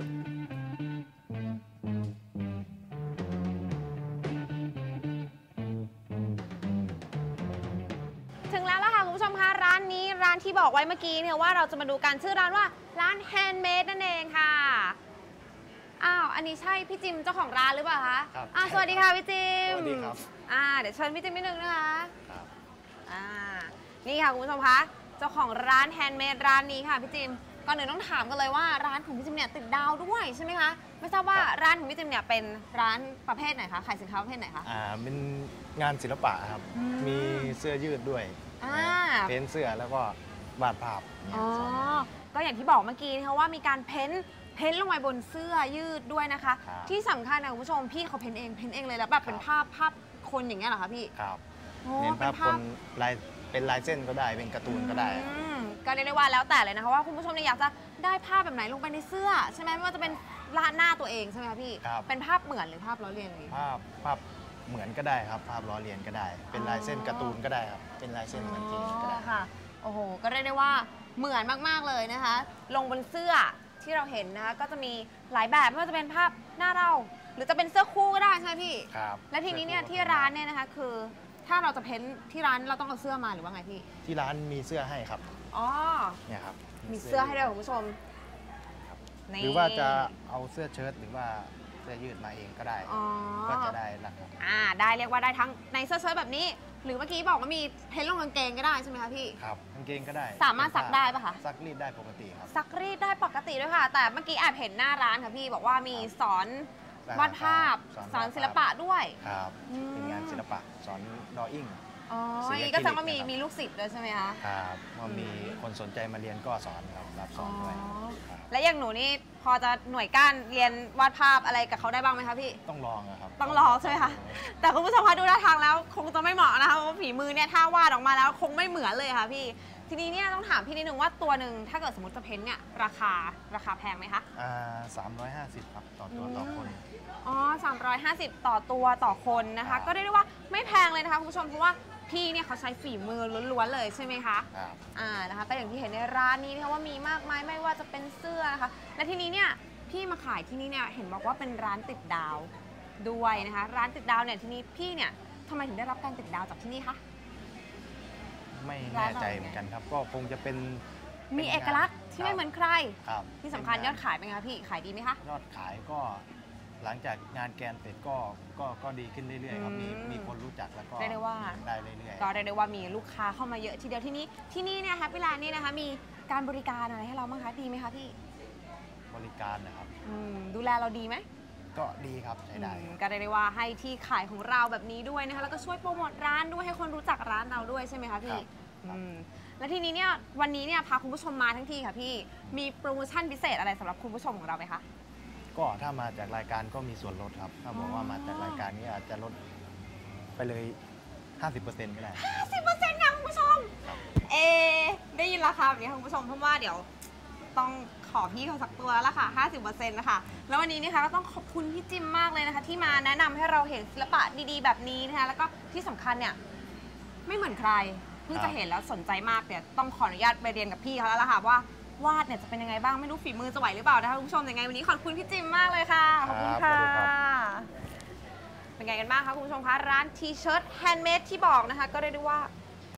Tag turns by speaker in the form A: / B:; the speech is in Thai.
A: ถึงแล้วล่ะค่ะคุณผู้ชมคะร้านนี้ร้านที่บอกไว้เมื่อกี้เนี่ยว่าเราจะมาดูกันชื่อร้านว่าร้าน Handmade นั่นเองค่ะอ้าวอันนี้ใช่พี่จิมเจ้าของร้านหรือเปล่าคะ
B: ครับ
A: อ้าวสวัสดีค่ะพี่จิม
B: สวัสดีครับ
A: อ่าเดี๋ยวเชิญพี่จิมนิดนึงนะคะ
B: ครับ
A: อ่านี่ค่ะคุณผู้ชมคะเจ้าของร้าน Handmade ร้านนี้ค่ะพี่จิม ก่อนอื่นต้องถามกันเลยว่าร้านของพี่จิมเนี่ยติดดาวด้วยใช่ไหมคะไม่ทราบว่า
B: ครับ
A: ร้านของพี่จิมเนี่ยเป็นร้านประเภทไหนคะขายสินค้าประเภทไหนคะ
B: อ่าเป็นงานศิลปะครับ
A: อืม
B: มีเสื้อยืดด้วย
A: อ่า
B: นะเพ้นท์เสื้อแล้วก็วาดภาพเนี่ย
A: อ๋อ
B: สอน
A: ก็อย่างที่บอกเมื่อกี้นะคะว่ามีการเพ้นท์เพ้นท์ลงไปบนเสื้อยืดด้วยนะคะ
B: ครับ
A: ที่สำคัญนะคุณผู้ชมพี่เขาเพ้นท์เองเพ้นท์เองเลยแล้วแบบเป็น
B: ครับ
A: ภาพภาพคนอย่างเงี้ยเหรอคะพี่
B: ครับ
A: โอ้
B: เน้น
A: เป็
B: ภาพ
A: น
B: ค
A: ภาพ
B: นลายเป็นลายเส้นก็ได้เป็นการ์ตูนก็ได้
A: อืม ก็เรียกได้ว่าแล้วแต่เลยนะคะว่าคุณผู้ชมเนี่ยอยากจะได้ภาพแบบไหนลงไปในเสื้อ ใช่ไหมไม่ว่าจะเป็นลาดหน้าตัวเองใช่ไหมคะพี่
B: ครับ
A: เป็นภาพเหมือนหรือภาพล้อเลียนดี
B: ภาพภาพเหมือนก็ได้ครับ ภาพล้อเลียนก็ได้ เป็นลายเส้นการ์ตูนก็ได้ครับ เป็นลายเส้นเหมือนจริงก็ได้
A: อ๋อค่ะ โอ้โห ก็เรียกได้ว่าเหมือนมากๆเลยนะคะ ลงบนเสื้อที่เราเห็นนะคะ ก็จะมีหลายแบบไม่ว่าจะเป็นภาพหน้าเรา หรือจะเป็นเสื้อคู่ก็ได้ใช่ไหมพี่
B: ครับ
A: และทีนี้เนี่ยที่ร้านเนี่ยนะคะคือ ถ้าเราจะเพ้นท์ที่ร้านเราต้องเอาเสื้อมาหรือว่าไงพี่
B: ที่ร้านมีเสื้อให้ครับ
A: อ๋อ
B: เนี่ยครับ
A: มีเสื้อให้ด้วยคุณผู้ชม
B: ครับ
A: นี่
B: หรือว่าจะเอาเสื้อเชิ้ตหรือว่าเสื้อยืดมาเองก็ได้
A: อ๋อ
B: ก็จะได้ราคา
A: อ่า ได้เรียกว่าได้ทั้งในเสื้อเชิ้ตแบบนี้ หรือเมื่อกี้บอกว่ามีเพ้นท์ลงกางเกงก็ได้ใช่ไหมคะพี่
B: ครับกางเกงก็ได้
A: สามารถซักได้ปะคะ
B: ซักรีดได้ปกติครับ
A: ซักรีดได้ปกติด้วยค่ะ แต่เมื่อกี้แอบเห็นหน้าร้านค่ะพี่บอกว่ามีสอน
B: ครับ
A: วาดภาพ
B: สอน
A: สอน
B: วาดภาพ
A: ศิลปะด้วย
B: ครับ
A: อืม
B: เป็นงานศิลปะ สอนดออิ่ง
A: อ๋อ
B: สี
A: อย่างนี้ก็แสดงว่ามี
B: อะคริลิกนะครับ
A: มีลูกศิษย์ด้วยใช่ไหมคะ
B: ครับว่ามี
A: อืม
B: คนสนใจมาเรียนก็สอนครับรับสอนด้วย
A: อ๋อ
B: ครับ
A: และอย่างหนูนี่พอจะหน่วยก้านเรียนวาดภาพอะไรกับเขาได้บ้างไหมคะพี่
B: ต้องลองอะครับ
A: ต้องลองใช่ไหมคะ แต่คุณผู้ชมคะดูท่าทางแล้ว คงจะไม่เหมาะนะคะเพราะว่าฝีมือเนี่ยถ้าวาดออกมาแล้วคงไม่เหมือนเลยค่ะพี่ ทีนี้เนี่ยต้องถามพี่นิดนึงว่าตัวหนึ่งถ้าเกิดสมมติจะเพ้นท์เนี่ยราคาราคาแพงไหมคะ
B: อ่าสามร้อยห้าสิบครับ ต่อตัวต่อคน
A: อ๋อ350 ต่อตัวต่อคนนะ
B: ครั
A: คะ
B: บ
A: ก็เรียกได้ว่าไม่แพงเลยนะคะคุณผู้ชม เพราะว่า พี่เนี่ยเขาใช้ฝีมือล้วนๆเลยใช่ไหมคะ
B: ครับ
A: อ่านะคะก็อย่างที่เห็นในร้านนี้นะคะว่ามีมากมายไม่ว่าจะเป็นเสื้อนะคะ และทีนี้เนี่ยพี่มาขายที่นี่เนี่ยเห็นบอกว่าเป็นร้านติดดาวด้วยนะคะ ร้านติดดาวเนี่ยทีนี้พี่เนี่ยทำไมถึงได้รับการติดดาวจากที่นี่คะ
B: ไม่
A: ร้า
B: แน่
A: นเรา
B: ใจเหมือนกันครับ ก็คงจะเป็น
A: มีเอกลักษณ์ที่ไม่เหมือนใคร
B: ครับ
A: ที่สำคัญยอดขายเป็นไงคะพี่ขายดีไหมคะ
B: ยอดขายก็ หลังจากงานแกนเสร็จก็ก็ก็ดีขึ้นเรื่อยๆครับมี
A: อืม
B: มีคนรู้จักแล้วก็
A: เรียกได้ว่า
B: ได้เรื่อย
A: ก็เรียกได้ว่ามีลูกค้าเข้ามาเยอะทีเดียวที่นี้ที่นี่เนี่ยแฮปปี้แลนด์นี่นะคะมีการบริการอะไรให้เราบ้างคะดีไหมคะพี่
B: ๆบริการนะครับ
A: อืมดูแลเราดีไหม
B: ก็ดีครับใช้ได้
A: อืมก็เรียกได้ว่าให้ที่ขายของเราแบบนี้ด้วยนะคะแล้วก็ช่วยโปรโมทร้านด้วยให้คนรู้จักร้านเราด้วยใช่ไหมคะพี่
B: ครับครับ
A: อืมและทีนี้เนี่ยวันนี้เนี่ยพาคุณผู้ชมมาทั้งทีค่ะพี่มีโปรโมชั่นพิเศษอะไรสำหรับคุณผู้ชมของเราไหมคะ
B: ก็ถ้ามาจากรายการก็มีส่วนลดครับ ถ้าบอกว่ามาจากรายการนี้อาจจะลดไปเลย 50%ก็ได้
A: 50%ค่ะคุณผู้ชม เอ ได้ยินราคาแบบนี้ค่ะคุณผู้ชมเพราะว่าเดี๋ยวต้องขอพี่เขาสักตัวแล้วล่ะค่ะ 50%นะคะ แล้ววันนี้นะคะก็ต้องขอบคุณพี่จิมมากเลยนะคะ ที่มาแนะนำให้เราเห็นศิลปะดีๆ แบบนี้นะคะ แล้วก็ที่สำคัญเนี่ยไม่เหมือนใคร เพิ่งจะเห็นแล้วสนใจมากเดี๋ยวต้องขออนุญาตไปเรียนกับพี่เขาแล้วล่ะค่ะว่า วาดเนี่ยจะเป็นยังไงบ้างไม่รู้ฝีมือจะไหวหรือเปล่านะคะคุณผู้ชมยังไงวันนี้ขอบคุณพี่จิมมากเลยค่ะขอบคุณ
B: ครั
A: ค่ะ
B: บสวัสดีครับ
A: เป็นไงกันบ้างคะคุณผู้ชมคะร้านทีเชิร์ตแฮนด์เมดที่บอกนะคะ ก็เรียกได้ว่า